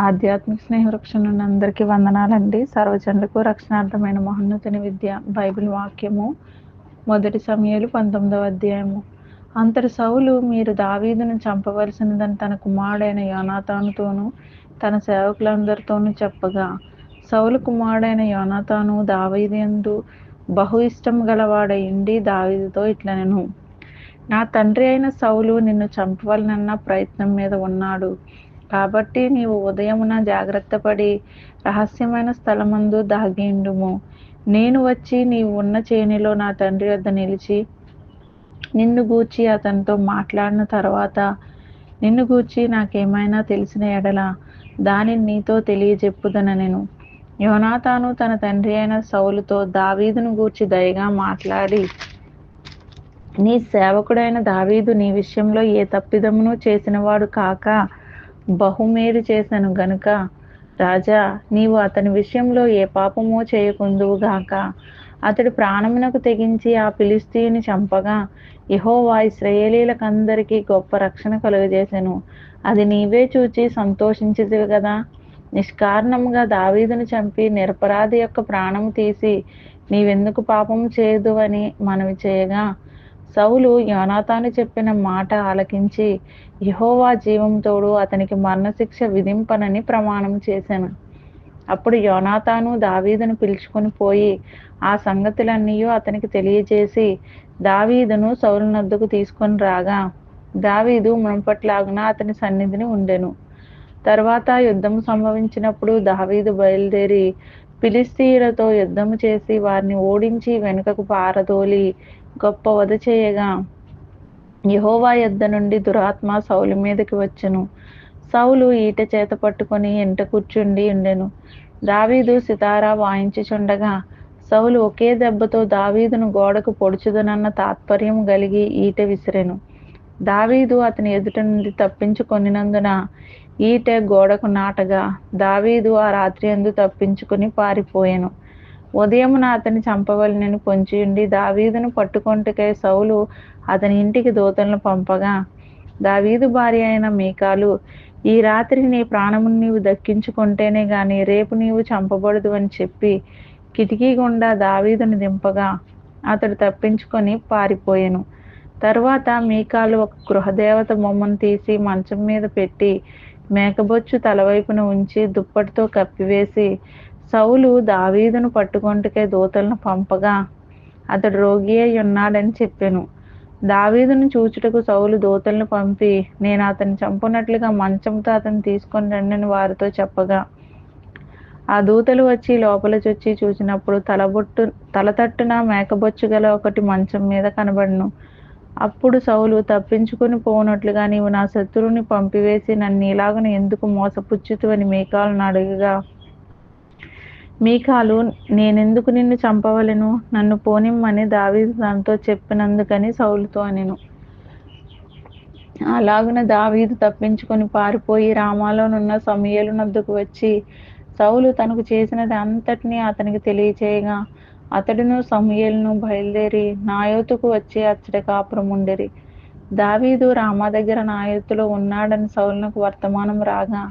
ఆధ్యాత్మిక స్నేహ వృక్షం నుండి అందరికీ వందనాలండి. సర్వజనులకు రక్షణార్థమైన మహోన్నతిని విద్య బైబిల్ వాక్యము. మొదటి సమయాలు పంతొమ్మిదవ అధ్యాయము. అంతటి సౌలు మీరు దావీదును చంపవలసినదని తన కుమారుడైన యోనాతానుతోనూ తన సేవకులందరితోనూ చెప్పగా సౌలు కుమారుడైన యోనాతాను దావీదందు బహు ఇష్టం గలవాడయిండి దావీదుతో ఇట్లనెను నా తండ్రి అయిన సౌలు నిన్ను చంపవలనన్న ప్రయత్నం మీద ఉన్నాడు. కాబట్టి నీవు ఉదయమున జాగ్రత్త పడి రహస్యమైన స్థలమందు దాగిండుము నేను వచ్చి నీవు ఉన్న చేనిలో నా తండ్రి వద్ద నిలిచి నిన్ను గూర్చి అతనితో మాట్లాడిన తర్వాత నిన్ను గూర్చి నాకేమైనా తెలిసిన ఎడల దానిని నీతో తెలియజెప్పుదన నేను. యోనాతాను తన తండ్రి అయిన సౌలుతో దావీదును గూర్చి దయగా మాట్లాడి నీ సేవకుడైన దావీదు నీ విషయంలో ఏ తప్పిదమును చేసినవాడు కాక బహుమేలు చేశాను గనుక రాజా నీవు అతని విషయంలో ఏ పాపమో చేయకుందువు గాక. అతడు ప్రాణమునకు తెగించి ఆ పిలిస్తీని చంపగా యహోవా ఇస్రయేలీలకందరికీ గొప్ప రక్షణ కలుగజేశాను అది నీవే చూచి సంతోషించదు కదా నిష్కారణంగా దావీదును చంపి నిరపరాధి యొక్క ప్రాణము తీసి నీవెందుకు పాపము చేయదు అని మనవి చేయగా సౌలు యోనాతాను చెప్పిన మాట ఆలకించి యహోవా జీవంతోడు అతనికి మరణశిక్ష విధింపనని ప్రమాణం చేశాను. అప్పుడు యోనాతాను దావీదును పిలుచుకొని పోయి ఆ సంగతులన్నీ అతనికి తెలియజేసి దావీదును సౌలు నద్దుకు తీసుకొని రాగా దావీదు మునపట్లాగున అతని సన్నిధిని ఉండెను. తర్వాత యుద్ధం సంభవించినప్పుడు దావీదు బయలుదేరి ఫిలిస్తీయులతో యుద్ధము చేసి వారిని ఓడించి వెనుకకు పారదోలి గొప్ప వధ చేయగా యహోవా యొద్ద నుండి దురాత్మ సౌలు మీదకి వచ్చెను. సౌలు ఈట చేత పట్టుకొని ఎంట కూర్చుండి ఉండెను. దావీదు సితారా వాయించుచుండగా సౌలు ఒకే దెబ్బతో దావీదును గోడకు పొడుచుదనన్న తాత్పర్యం కలిగి ఈట విసిరెను. దావీదు అతని ఎదుట నుండి తప్పించుకొనినందున ఈటె గోడకు నాటగా దావీదు ఆ రాత్రి అందు తప్పించుకుని పారిపోయాను. ఉదయమున అతని చంపవలనని పొంచియుండి దావీదును పట్టుకొంటకే సౌలు అతని ఇంటికి దూతలను పంపగా దావీదు భార్య అయిన మీకాలు ఈ రాత్రి నీ ప్రాణమును నీవు దక్కించుకుంటేనే గాని రేపు నీవు చంపబడదు అని చెప్పి కిటికీ గుండా దావీదును దింపగా అతడు తప్పించుకొని పారిపోయాను. తర్వాత మీకాలు ఒక గృహదేవత బొమ్మను తీసి మంచం మీద పెట్టి మేకబొచ్చు తలవైపున ఉంచి దుప్పటితో కప్పివేసి సౌలు దావీదును పట్టుకొంటకే దూతలను పంపగా అతడు రోగి అయి ఉన్నాడని చెప్పాను. దావీదును చూచుటకు సౌలు దూతలను పంపి నేను అతను చంపునట్లుగా మంచంతో అతను తీసుకొని రండి వారితో చెప్పగా. ఆ దూతలు వచ్చి లోపల చొచ్చి చూసినప్పుడు తలబొట్టు తలతట్టున మేకబొచ్చు గల ఒకటి మంచం మీద కనబడును. అప్పుడు సౌలు తప్పించుకుని పోనట్లుగా నీవు నా శత్రువుని పంపివేసి నన్ను ఇలాగను ఎందుకు మోసపుచ్చుతువని మీకాలను అడగగా. మీకాలు నేనెందుకు నిన్ను చంపవలను? నన్ను పోనిమ్మని దావీదు దాంతో చెప్పినందుకని సౌలుతో అనెను. అలాగున దావీదు తప్పించుకొని పారిపోయి రామాలోనున్న సమయలు నద్దుకు వచ్చి సౌలు తనకు చేసినది అంతటినీ అతనికి తెలియచేయగా అతడును సమయలను బయలుదేరి నాయోతుకు వచ్చి అచ్చడి కాపురం దావీదు రామా దగ్గర నాయోతులో ఉన్నాడని సౌలునకు వర్తమానం రాగా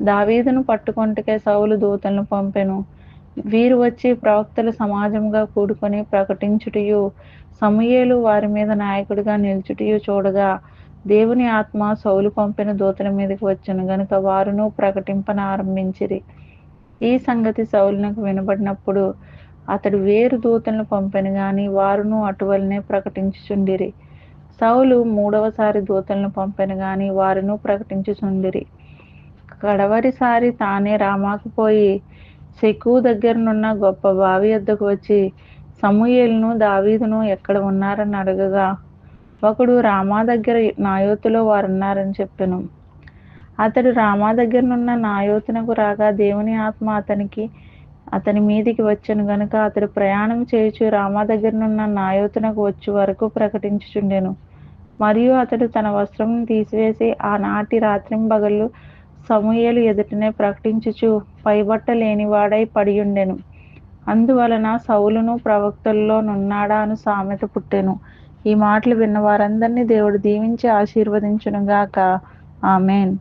దావీదును పట్టుకొంటకే సౌలు దూతలను పంపెను. వీరు వచ్చి ప్రవక్తల సమాజంగా కూడుకొని ప్రకటించుటయు సమూయేలు వారి మీద నాయకుడిగా నిల్చుటయు చూడగా దేవుని ఆత్మ సౌలు పంపిన దూతల మీదకి వచ్చను. గనుక వారును ప్రకటింపన ఆరంభించిరి. ఈ సంగతి సౌలునకు వినబడినప్పుడు అతడు వేరు దూతలను పంపెను గాని వారును అటువలనే ప్రకటించుచుండిరి. సౌలు మూడవసారి దూతలను పంపెను గాని వారును ప్రకటించుచుండిరి. కడవరిసారి తానే రామాకు పోయి సెకు దగ్గరనున్న గొప్ప బావి వద్దకు వచ్చి సమూయేలును దావీదును ఎక్కడ ఉన్నారని అడగగా ఒకడు రామా దగ్గర నాయోతులో వారున్నారని చెప్పాను. అతడు రామా దగ్గరనున్న నాయోతునకు రాగా దేవుని ఆత్మ అతనికి అతని మీదికి వచ్చాను గనుక అతడు ప్రయాణం చేయుచు రామా దగ్గరనున్న నాయోతునకు వచ్చి వరకు ప్రకటించుచుండెను. మరియు అతడు తన వస్త్రం తీసివేసి ఆనాటి రాత్రింబగళ్ళు సమూయలు ఎదుటనే ప్రకటించుచు పైబట్ట లేనివాడై పడియుండెను. అందువలన సౌలును ప్రవక్తల్లో నున్నాడా అను సామెత పుట్టెను. ఈ మాటలు విన్న వారందరినీ దేవుడు దీవించి ఆశీర్వదించునుగాక. ఆమెన్.